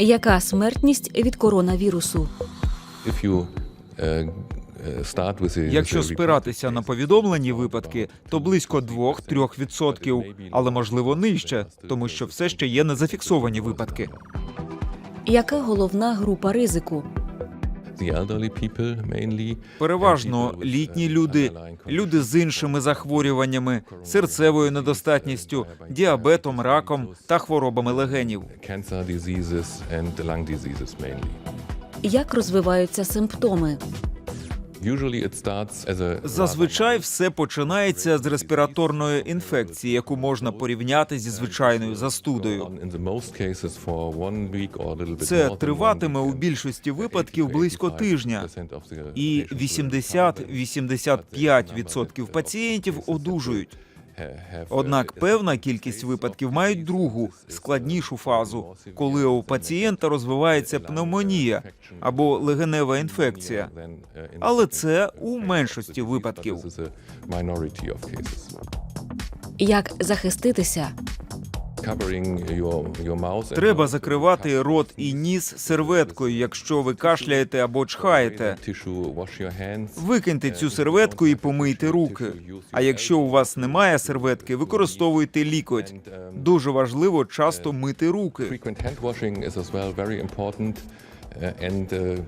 Яка смертність від коронавірусу? With the- Якщо спиратися на повідомлені випадки, то близько 2-3%, але можливо нижче, тому що все ще є незафіксовані випадки. Яка головна група ризику? Переважно people літні uh, люди, люди з іншими захворюваннями, серцевою недостатністю, діабетом, раком та хворобами легенів. Як розвиваються симптоми? Зазвичай все починається з респіраторної інфекції, яку можна порівняти зі звичайною застудою. Це триватиме у більшості випадків близько тижня, 80% of і 80-85% пацієнтів одужують. Однак певна кількість випадків мають другу складнішу фазу, коли у пацієнта розвивається пневмонія або легенева інфекція. Але це у меншості випадків. Як захиститися? Треба закривати рот і ніс серветкою, якщо ви кашляєте або чхаєте. Викиньте цю серветку і помийте руки. А якщо у вас немає серветки, використовуйте лікоть. Дуже важливо часто мити руки. Uh,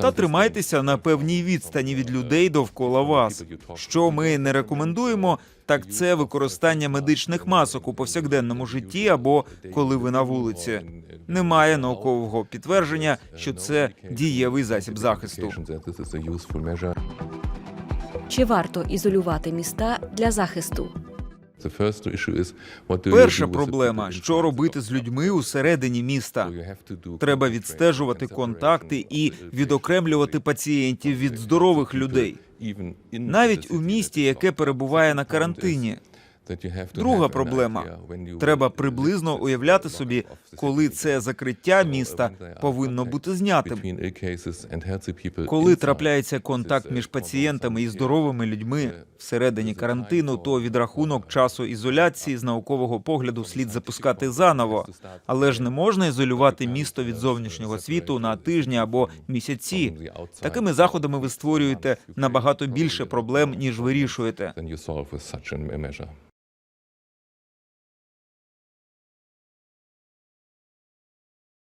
Та тримайтеся на певній відстані від людей довкола вас. Що ми не рекомендуємо, так це використання медичних масок у повсякденному житті або коли ви на вулиці. Немає наукового підтвердження, що це дієвий засіб захисту. Чи варто ізолювати міста для захисту? Перша проблема: що робити з людьми усередині міста. Треба відстежувати контакти і відокремлювати пацієнтів від здорових людей, навіть у місті, яке перебуває на карантині. Друга проблема треба приблизно уявляти собі, коли це закриття міста there are повинно бути знятим. Коли трапляється контакт між uh, пацієнтами і здоровими людьми всередині карантину, то відрахунок часу ізоляції з наукового погляду слід запускати заново. Але ж не можна ізолювати місто від зовнішнього світу на тижні або місяці. Такими заходами ви створюєте набагато більше проблем ніж вирішуєте.